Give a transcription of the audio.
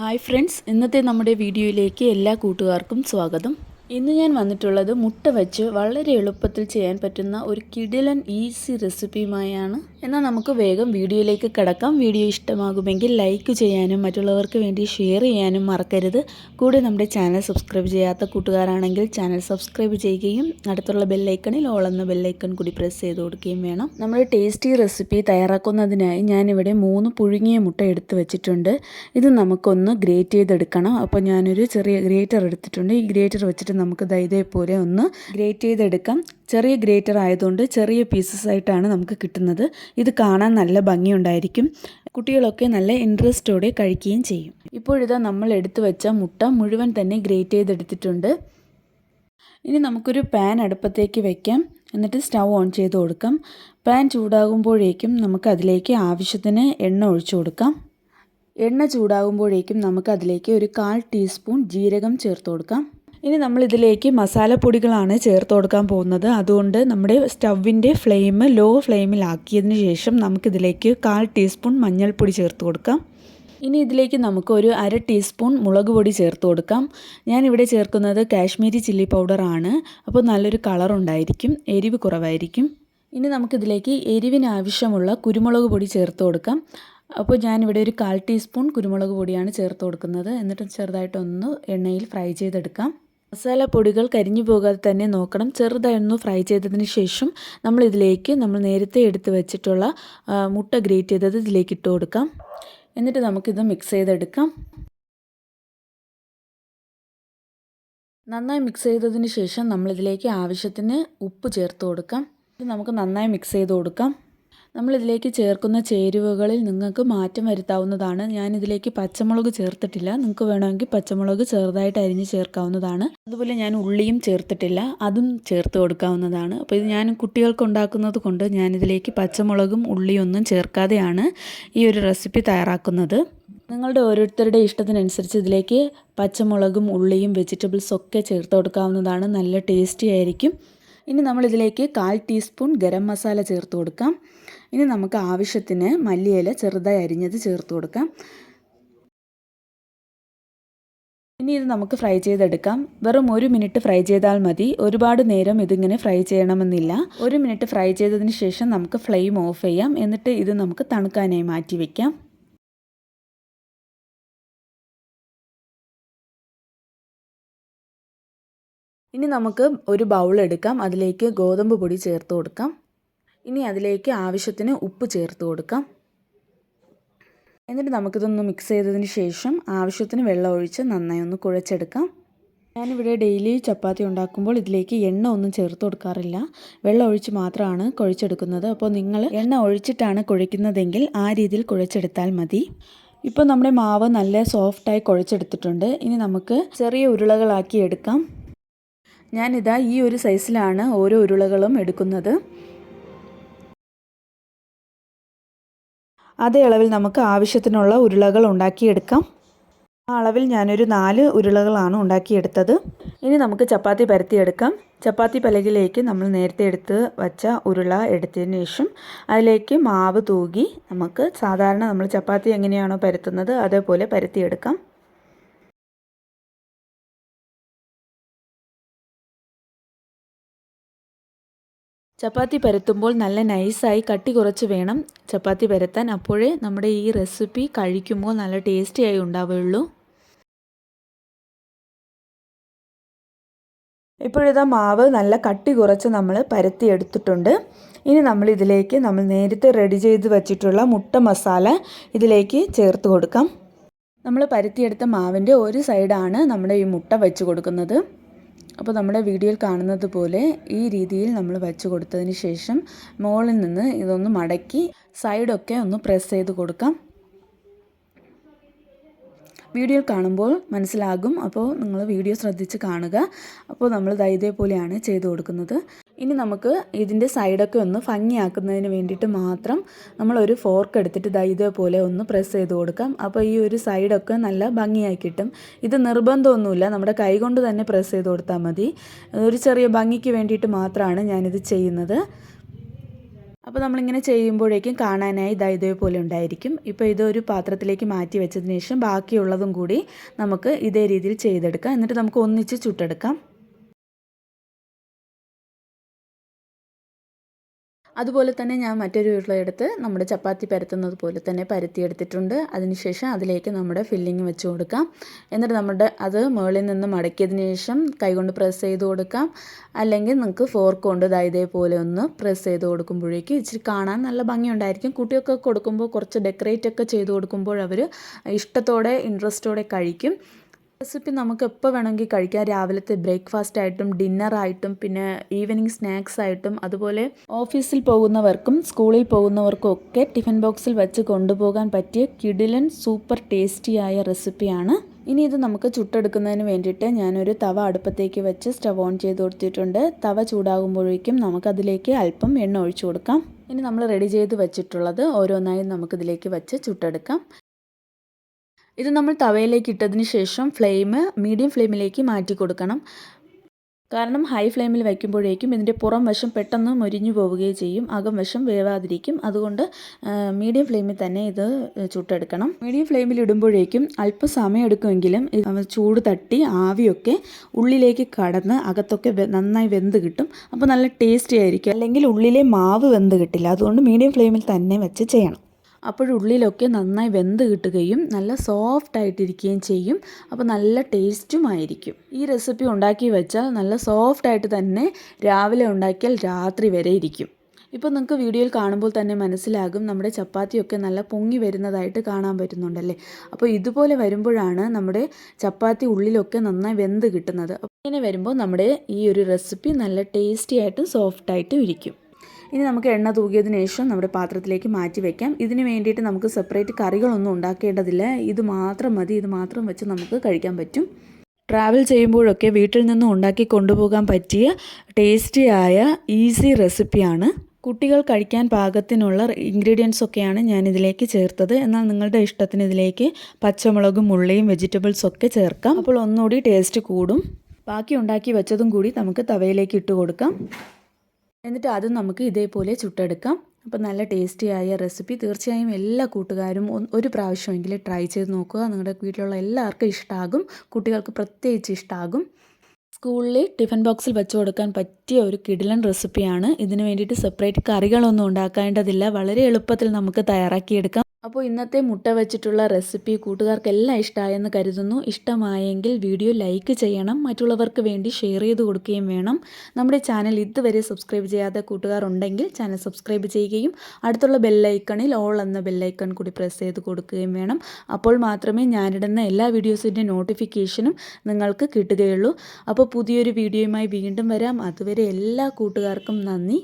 Hi friends ഇന്നത്തെ നമ്മുടെ വീഡിയോയിലേക്ക് എല്ലാ കൂട്ടുകാർക്കും സ്വാഗതം. ഇന്ന് ഞാൻ വന്നിട്ടുള്ളത് മുട്ട വെച്ച് വളരെ എളുപ്പത്തിൽ ചെയ്യാൻ പറ്റുന്ന ഒരു കിടിലൻ ഈസി റെസിപ്പിയുമായാണ്. എന്നാൽ നമുക്ക് വേഗം വീഡിയോയിലേക്ക് കിടക്കാം. വീഡിയോ ഇഷ്ടമാകുമെങ്കിൽ ലൈക്ക് ചെയ്യാനും മറ്റുള്ളവർക്ക് വേണ്ടി ഷെയർ ചെയ്യാനും മറക്കരുത്. കൂടെ നമ്മുടെ ചാനൽ സബ്സ്ക്രൈബ് ചെയ്യാത്ത കൂട്ടുകാരാണെങ്കിൽ ചാനൽ സബ്സ്ക്രൈബ് ചെയ്യുകയും അടുത്തുള്ള ബെല്ലൈക്കണിൽ ഓൾ എന്ന ബെല്ലൈക്കൺ കൂടി പ്രസ് ചെയ്ത് കൊടുക്കുകയും വേണം. നമ്മുടെ ടേസ്റ്റി റെസിപ്പി തയ്യാറാക്കുന്നതിനായി ഞാനിവിടെ മൂന്ന് പുഴുങ്ങിയ മുട്ട എടുത്ത് വെച്ചിട്ടുണ്ട്. ഇത് നമുക്കൊന്ന് ഗ്രേറ്റ് ചെയ്തെടുക്കണം. അപ്പോൾ ഞാനൊരു ചെറിയ ഗ്രേറ്റർ എടുത്തിട്ടുണ്ട്. ഈ ഗ്രേറ്റർ വെച്ചിട്ട് നമുക്ക് ഇതേപോലെ ഒന്ന് ഗ്രേറ്റ് ചെയ്തെടുക്കാം. ചെറിയ ഗ്രേറ്റർ ആയതുകൊണ്ട് ചെറിയ പീസസ് ആയിട്ടാണ് നമുക്ക് കിട്ടുന്നത്. ഇത് കാണാൻ നല്ല ഭംഗിയുണ്ടായിരിക്കും. കുട്ടികളൊക്കെ നല്ല ഇൻട്രസ്റ്റോടെ കഴിക്കുകയും ചെയ്യും. ഇപ്പോഴിതാ നമ്മൾ എടുത്തു വെച്ച മുട്ട മുഴുവൻ തന്നെ ഗ്രേറ്റ് ചെയ്തെടുത്തിട്ടുണ്ട്. ഇനി നമുക്കൊരു പാൻ അടുപ്പത്തേക്ക് വെക്കാം. എന്നിട്ട് സ്റ്റൗ ഓൺ ചെയ്ത് കൊടുക്കാം. പാൻ ചൂടാകുമ്പോഴേക്കും നമുക്ക് അതിലേക്ക് ആവശ്യത്തിന് എണ്ണ ഒഴിച്ചു കൊടുക്കാം. എണ്ണ ചൂടാകുമ്പോഴേക്കും നമുക്ക് അതിലേക്ക് ഒരു കാൽ ടീസ്പൂൺ ജീരകം ചേർത്ത് കൊടുക്കാം. ഇനി നമ്മൾ ഇതിലേക്ക് മസാലപ്പൊടികളാണ് ചേർത്ത് കൊടുക്കാൻ പോകുന്നത്. അതുകൊണ്ട് നമ്മുടെ സ്റ്റൗവിന്റെ ഫ്ലെയിം ലോ ഫ്ലെയിമിലാക്കിയതിന് ശേഷം നമുക്കിതിലേക്ക് കാൽ ടീസ്പൂൺ മഞ്ഞൾപ്പൊടി ചേർത്ത് കൊടുക്കാം. ഇനി ഇതിലേക്ക് നമുക്ക് ഒരു അര ടീസ്പൂൺ മുളക് പൊടി ചേർത്ത് കൊടുക്കാം. ഞാനിവിടെ ചേർക്കുന്നത് കാശ്മീരി ചില്ലി പൗഡറാണ്. അപ്പോൾ നല്ലൊരു കളറുണ്ടായിരിക്കും എരിവ് കുറവായിരിക്കും. ഇനി നമുക്കിതിലേക്ക് എരിവിനാവശ്യമുള്ള കുരുമുളക് പൊടി ചേർത്ത് കൊടുക്കാം. അപ്പോൾ ഞാനിവിടെ ഒരു കാൽ ടീസ്പൂൺ കുരുമുളക് പൊടിയാണ് ചേർത്ത് കൊടുക്കുന്നത്. എന്നിട്ട് ചെറുതായിട്ടൊന്ന് എണ്ണയിൽ ഫ്രൈ ചെയ്തെടുക്കാം. മസാലപ്പൊടികൾ കരിഞ്ഞു പോകാതെ തന്നെ നോക്കണം. ചെറുതായി ഒന്ന് ഫ്രൈ ചെയ്തതിന് ശേഷം നമ്മൾ ഇതിലേക്ക് നമ്മൾ നേരത്തെ എടുത്ത് വെച്ചിട്ടുള്ള മുട്ട ഗ്രേറ്റ് ചെയ്തത് ഇതിലേക്ക് ഇട്ട് കൊടുക്കാം. എന്നിട്ട് നമുക്കിത് മിക്സ് ചെയ്തെടുക്കാം. നന്നായി മിക്സ് ചെയ്തതിന് ശേഷം നമ്മളിതിലേക്ക് ആവശ്യത്തിന് ഉപ്പ് ചേർത്ത് കൊടുക്കാം. ഇത് നമുക്ക് നന്നായി മിക്സ് ചെയ്ത് കൊടുക്കാം. നമ്മളിതിലേക്ക് ചേർക്കുന്ന ചേരുവകളിൽ നിങ്ങൾക്ക് മാറ്റം വരുത്താവുന്നതാണ്. ഞാനിതിലേക്ക് പച്ചമുളക് ചേർത്തിട്ടില്ല. നിങ്ങൾക്ക് വേണമെങ്കിൽ പച്ചമുളക് ചെറുതായിട്ട് അരിഞ്ഞ് ചേർക്കാവുന്നതാണ്. അതുപോലെ ഞാൻ ഉള്ളിയും ചേർത്തിട്ടില്ല. അതും ചേർത്ത് കൊടുക്കാവുന്നതാണ്. അപ്പോൾ ഇത് ഞാൻ കുട്ടികൾക്ക് ഉണ്ടാക്കുന്നത് കൊണ്ട് ഞാനിതിലേക്ക് പച്ചമുളകും ഉള്ളിയും ഒന്നും ചേർക്കാതെയാണ് ഈ ഒരു റെസിപ്പി തയ്യാറാക്കുന്നത്. നിങ്ങളുടെ ഓരോരുത്തരുടെ ഇഷ്ടത്തിനനുസരിച്ച് ഇതിലേക്ക് പച്ചമുളകും ഉള്ളിയും വെജിറ്റബിൾസ് ഒക്കെ ചേർത്ത് കൊടുക്കാവുന്നതാണ്. നല്ല ടേസ്റ്റി ആയിരിക്കും. ഇനി നമ്മളിതിലേക്ക് കാൽ ടീസ്പൂൺ ഗരം മസാല ചേർത്ത് കൊടുക്കാം. ഇനി നമുക്ക് ആവശ്യത്തിന് മല്ലിയില ചെറുതായി അരിഞ്ഞത് ചേർത്ത് കൊടുക്കാം. ഇനി ഇത് നമുക്ക് ഫ്രൈ ചെയ്തെടുക്കാം. വെറും ഒരു മിനിറ്റ് ഫ്രൈ ചെയ്താൽ മതി. ഒരുപാട് നേരം ഇതിങ്ങനെ ഫ്രൈ ചെയ്യണമെന്നില്ല. ഒരു മിനിറ്റ് ഫ്രൈ ചെയ്തതിന് ശേഷം നമുക്ക് ഫ്ലെയിം ഓഫ് ചെയ്യാം. എന്നിട്ട് ഇത് നമുക്ക് തണുക്കാനായി മാറ്റി വയ്ക്കാം ഇനി നമുക്ക് ഒരു ബൗൾ എടുക്കാം. അതിലേക്ക് ഗോതമ്പ് പൊടി ചേർത്ത് കൊടുക്കാം. ഇനി അതിലേക്ക് ആവശ്യത്തിന് ഉപ്പ് ചേർത്ത് കൊടുക്കാം. എന്നിട്ട് നമുക്കിതൊന്ന് മിക്സ് ചെയ്തതിന് ശേഷം ആവശ്യത്തിന് വെള്ളം ഒഴിച്ച് നന്നായി ഒന്ന് കുഴച്ചെടുക്കാം. ഞാനിവിടെ ഡെയിലി ചപ്പാത്തി ഉണ്ടാക്കുമ്പോൾ ഇതിലേക്ക് എണ്ണ ഒന്നും ചേർത്ത് കൊടുക്കാറില്ല. വെള്ളം ഒഴിച്ച് മാത്രമാണ് കുഴച്ചെടുക്കുന്നത്. അപ്പോൾ നിങ്ങൾ എണ്ണ ഒഴിച്ചിട്ടാണ് കുഴയ്ക്കുന്നതെങ്കിൽ ആ രീതിയിൽ കുഴച്ചെടുത്താൽ മതി. ഇപ്പോൾ നമ്മുടെ മാവ് നല്ല സോഫ്റ്റായി കുഴച്ചെടുത്തിട്ടുണ്ട്. ഇനി നമുക്ക് ചെറിയ ഉരുളകളാക്കി എടുക്കാം. ഞാനിതാ ഈ ഒരു സൈസിലാണ് ഓരോ ഉരുളകളും എടുക്കുന്നത്. അതേ അളവിൽ നമുക്ക് ആവശ്യത്തിനുള്ള ഉരുളകൾ ഉണ്ടാക്കിയെടുക്കാം. ആ അളവിൽ ഞാനൊരു നാല് ഉരുളകളാണ് ഉണ്ടാക്കിയെടുത്തത്. ഇനി നമുക്ക് ചപ്പാത്തി പരത്തിയെടുക്കാം. ചപ്പാത്തി പലകിലേക്ക് നമ്മൾ നേരത്തെ എടുത്ത് വച്ച ഉരുള എടുത്തതിന് ശേഷം അതിലേക്ക് മാവ് തൂകി നമുക്ക് സാധാരണ നമ്മൾ ചപ്പാത്തി എങ്ങനെയാണോ പരത്തുന്നത് അതേപോലെ പരത്തിയെടുക്കാം. ചപ്പാത്തി പരത്തുമ്പോൾ നല്ല നൈസായി കട്ടി കുറച്ച് വേണം. ചപ്പാത്തി പരത്താൻ അപ്പോഴേ നമ്മുടെ ഈ റെസിപ്പി കഴിക്കുമ്പോൾ നല്ല ടേസ്റ്റിയായി ഉണ്ടാവുകയുള്ളൂ ഇപ്പോഴിതാ മാവ് നല്ല കട്ടി കുറച്ച് നമ്മൾ പരത്തി എടുത്തിട്ടുണ്ട്. ഇനി നമ്മൾ ഇതിലേക്ക് നമ്മൾ നേരത്തെ റെഡി ചെയ്ത് വെച്ചിട്ടുള്ള മുട്ട മസാല ഇതിലേക്ക് ചേർത്ത് കൊടുക്കാം. നമ്മൾ പരത്തിയെടുത്ത മാവിന്റെ ഒരു സൈഡാണ് നമ്മുടെ ഈ മുട്ട വെച്ച് കൊടുക്കുന്നത്. അപ്പോൾ നമ്മുടെ വീഡിയോയിൽ കാണുന്നത് പോലെ ഈ രീതിയിൽ നമ്മൾ വെച്ച് കൊടുത്തതിന് ശേഷം മുകളിൽ നിന്ന് ഇതൊന്ന് മടക്കി സൈഡൊക്കെ ഒന്ന് പ്രസ് ചെയ്ത് കൊടുക്കാം. വീഡിയോ കാണുമ്പോൾ മനസ്സിലാകും. അപ്പോൾ നിങ്ങൾ വീഡിയോ ശ്രദ്ധിച്ച് കാണുക. അപ്പോൾ നമ്മൾ ഇതേപോലെയാണ് ചെയ്തു കൊടുക്കുന്നത്. ഇനി നമുക്ക് ഇതിന്റെ സൈഡൊക്കെ ഒന്ന് ഭംഗിയാക്കുന്നതിന് വേണ്ടിയിട്ട് മാത്രം നമ്മളൊരു ഫോർക്ക് എടുത്തിട്ട് ദാ ഇതേപോലെ ഒന്ന് പ്രസ് ചെയ്ത് കൊടുക്കാം. അപ്പോൾ ഈ ഒരു സൈഡൊക്കെ നല്ല ഭംഗിയായി കിട്ടും. ഇത് നിർബന്ധമൊന്നുമില്ല. നമ്മുടെ കൈ കൊണ്ട് തന്നെ പ്രസ് ചെയ്ത് കൊടുത്താൽ മതി. ഒരു ചെറിയ ഭംഗിക്ക് വേണ്ടിയിട്ട് മാത്രമാണ് ഞാനിത് ചെയ്യുന്നത്. അപ്പോൾ നമ്മളിങ്ങനെ ചെയ്യുമ്പോഴേക്കും കാണാനായി ഇതാ ഇതേപോലെ ഉണ്ടായിരിക്കും. ഇപ്പോൾ ഇതൊരു പാത്രത്തിലേക്ക് മാറ്റി വെച്ചതിന് ശേഷം ബാക്കിയുള്ളതും കൂടി നമുക്ക് ഇതേ രീതിയിൽ ചെയ്തെടുക്കാം. എന്നിട്ട് നമുക്ക് ഒന്നിച്ച് ചുട്ടെടുക്കാം. അതുപോലെ തന്നെ ഞാൻ മറ്റൊരു ഉരുളയെടുത്ത് നമ്മുടെ ചപ്പാത്തി പരത്തുന്നത് പോലെ തന്നെ പരത്തിയെടുത്തിട്ടുണ്ട്. അതിനുശേഷം അതിലേക്ക് നമ്മുടെ ഫില്ലിങ് വെച്ച് കൊടുക്കാം. എന്നിട്ട് നമ്മുടെ അത് മുകളിൽ നിന്ന് മടക്കിയതിന് ശേഷം കൈകൊണ്ട് പ്രസ് ചെയ്ത് കൊടുക്കാം. അല്ലെങ്കിൽ നിങ്ങൾക്ക് ഫോർക്ക് കൊണ്ട് ഇതേപോലെ ഒന്ന് പ്രസ് ചെയ്ത് കൊടുക്കുമ്പോഴേക്കും ഇച്ചിരി കാണാൻ നല്ല ഭംഗിയുണ്ടായിരിക്കും. കുട്ടിയൊക്കെ കൊടുക്കുമ്പോൾ കുറച്ച് ഡെക്കറേറ്റ് ഒക്കെ ചെയ്ത് കൊടുക്കുമ്പോൾ അവർ ഇഷ്ടത്തോടെ ഇൻട്രസ്റ്റോടെ കഴിക്കും. റെസിപ്പി നമുക്ക് എപ്പോൾ വേണമെങ്കിൽ കഴിക്കാം. രാവിലത്തെ ബ്രേക്ക്ഫാസ്റ്റ് ആയിട്ടും ഡിന്നർ ആയിട്ടും പിന്നെ ഈവനിങ് സ്നാക്സ് ആയിട്ടും അതുപോലെ ഓഫീസിൽ പോകുന്നവർക്കും സ്കൂളിൽ പോകുന്നവർക്കും ഒക്കെ ടിഫിൻ ബോക്സിൽ വെച്ച് കൊണ്ടുപോകാൻ പറ്റിയ കിഡിലൻ സൂപ്പർ ടേസ്റ്റിയായ റെസിപ്പിയാണ്. ഇനി ഇത് നമുക്ക് ചുട്ടെടുക്കുന്നതിന് വേണ്ടിയിട്ട് ഞാനൊരു തവ അടുപ്പത്തേക്ക് വെച്ച് സ്റ്റവ് ഓൺ ചെയ്ത് കൊടുത്തിട്ടുണ്ട്. തവ ചൂടാകുമ്പോഴേക്കും നമുക്കതിലേക്ക് അല്പം എണ്ണ ഒഴിച്ചു കൊടുക്കാം. ഇനി നമ്മൾ റെഡി ചെയ്ത് വെച്ചിട്ടുള്ളത് ഓരോന്നായി നമുക്കിതിലേക്ക് വെച്ച് ചുട്ടെടുക്കാം. ഇത് നമ്മൾ തവയിലേക്ക് ഇട്ടതിന് ശേഷം ഫ്ലെയിം മീഡിയം ഫ്ലെയിമിലേക്ക് മാറ്റി കൊടുക്കണം. കാരണം ഹൈ ഫ്ലെയിമിൽ വയ്ക്കുമ്പോഴേക്കും ഇതിന്റെ പുറം വശം പെട്ടെന്ന് മുരിഞ്ഞു പോവുകയും ചെയ്യും. അകം വശം വേവാതിരിക്കും. അതുകൊണ്ട് മീഡിയം ഫ്ലെയിമിൽ തന്നെ ഇത് ചുട്ടെടുക്കണം. മീഡിയം ഫ്ലെയിമിൽ ഇടുമ്പോഴേക്കും അല്പം സമയം എടുക്കുമെങ്കിലും ചൂട് തട്ടി ആവിയൊക്കെ ഉള്ളിലേക്ക് കടന്ന് അകത്തൊക്കെ നന്നായി വെന്ത് കിട്ടും. അപ്പോൾ നല്ല ടേസ്റ്റി ആയിരിക്കും. അല്ലെങ്കിൽ ഉള്ളിലെ മാവ് വെന്ത് കിട്ടില്ല. അതുകൊണ്ട് മീഡിയം ഫ്ലെയിമിൽ തന്നെ വെച്ച് ചെയ്യണം. അപ്പോഴുള്ളിലൊക്കെ നന്നായി വെന്ത് കിട്ടുകയും നല്ല സോഫ്റ്റ് ആയിട്ടിരിക്കുകയും ചെയ്യും. അപ്പോൾ നല്ല ടേസ്റ്റും ആയിരിക്കും. ഈ റെസിപ്പി ഉണ്ടാക്കി വെച്ചാൽ നല്ല സോഫ്റ്റ് ആയിട്ട് തന്നെ രാവിലെ ഉണ്ടാക്കിയാൽ രാത്രി വരെ ഇരിക്കും. ഇപ്പോൾ നിങ്ങൾക്ക് വീഡിയോയിൽ കാണുമ്പോൾ തന്നെ മനസ്സിലാകും നമ്മുടെ ചപ്പാത്തിയൊക്കെ നല്ല പൊങ്ങി വരുന്നതായിട്ട് കാണാൻ പറ്റുന്നുണ്ടല്ലേ? അപ്പോൾ ഇതുപോലെ വരുമ്പോഴാണ് നമ്മുടെ ചപ്പാത്തി ഉള്ളിലൊക്കെ നന്നായി വെന്ത് കിട്ടുന്നത്. ഇങ്ങനെ വരുമ്പോൾ നമ്മുടെ ഈ ഒരു റെസിപ്പി നല്ല ടേസ്റ്റി ആയിട്ടും സോഫ്റ്റായിട്ടും ഇരിക്കും. ഇനി നമുക്ക് എണ്ണ തൂകിയതിന് ശേഷം നമ്മുടെ പാത്രത്തിലേക്ക് മാറ്റി വെക്കാം. ഇതിന് വേണ്ടിയിട്ട് നമുക്ക് സെപ്പറേറ്റ് കറികളൊന്നും ഉണ്ടാക്കേണ്ടതില്ല. ഇത് മാത്രം മതി. ഇത് മാത്രം വെച്ച് നമുക്ക് കഴിക്കാൻ പറ്റും. ട്രാവൽ ചെയ്യുമ്പോഴൊക്കെ വീട്ടിൽ നിന്നും ഉണ്ടാക്കി കൊണ്ടുപോകാൻ പറ്റിയ ടേസ്റ്റിയായ ഈസി റെസിപ്പിയാണ് കുട്ടികൾ കഴിക്കാൻ പാകത്തിനുള്ള ഇൻഗ്രീഡിയൻസ് ഒക്കെയാണ് ഞാൻ ഇതിലേക്ക് ചേർത്തത്. എന്നാൽ നിങ്ങളുടെ ഇഷ്ടത്തിന് ഇതിലേക്ക് പച്ചമുളകും ഉള്ളിയും വെജിറ്റബിൾസ് ഒക്കെ ചേർക്കാം. അപ്പോൾ ഒന്നുകൂടി ടേസ്റ്റ് കൂടും. ബാക്കി ഉണ്ടാക്കി വെച്ചതും കൂടി നമുക്ക് തവയിലേക്ക് ഇട്ട് കൊടുക്കാം. എന്നിട്ട് അതും നമുക്ക് ഇതേപോലെ ചുട്ടെടുക്കാം. അപ്പോൾ നല്ല ടേസ്റ്റിയായ റെസിപ്പി തീർച്ചയായും എല്ലാ കൂട്ടുകാരും ഒരു പ്രാവശ്യമെങ്കിലും ട്രൈ ചെയ്ത് നോക്കുക. നിങ്ങളുടെ വീട്ടിലുള്ള എല്ലാവർക്കും ഇഷ്ടമാകും കുട്ടികൾക്ക് പ്രത്യേകിച്ച് ഇഷ്ടമാകും സ്കൂളിൽ ടിഫിൻ ബോക്സിൽ വെച്ച് കൊടുക്കാൻ പറ്റിയ ഒരു കിടിലൻ റെസിപ്പിയാണ് ഇതിന് വേണ്ടിയിട്ട് സെപ്പറേറ്റ് കറികളൊന്നും ഉണ്ടാക്കേണ്ടതില്ല. വളരെ എളുപ്പത്തിൽ നമുക്ക് തയ്യാറാക്കിയെടുക്കാം. അപ്പോൾ ഇന്നത്തെ മുട്ട വെച്ചിട്ടുള്ള റെസിപ്പി കൂട്ടുകാർക്കെല്ലാം ഇഷ്ടമായെന്ന് കരുതുന്നു. ഇഷ്ടമായെങ്കിൽ വീഡിയോ ലൈക്ക് ചെയ്യണം. മറ്റുള്ളവർക്ക് വേണ്ടി ഷെയർ ചെയ്ത് കൊടുക്കുകയും വേണം. നമ്മുടെ ചാനൽ ഇതുവരെ സബ്സ്ക്രൈബ് ചെയ്യാത്ത കൂട്ടുകാരുണ്ടെങ്കിൽ ചാനൽ സബ്സ്ക്രൈബ് ചെയ്യുകയും അടുത്തുള്ള ബെല്ലൈക്കണിൽ ഓൾ എന്ന ബെല്ലൈക്കൺ കൂടി പ്രസ് ചെയ്ത് കൊടുക്കുകയും വേണം. അപ്പോൾ മാത്രമേ ഞാനിടുന്ന എല്ലാ വീഡിയോസിന്റെ നോട്ടിഫിക്കേഷനും നിങ്ങൾക്ക് കിട്ടുകയുള്ളൂ. അപ്പോൾ പുതിയൊരു വീഡിയോയുമായി വീണ്ടും വരാം. അതുവരെ എല്ലാ കൂട്ടുകാർക്കും നന്ദി.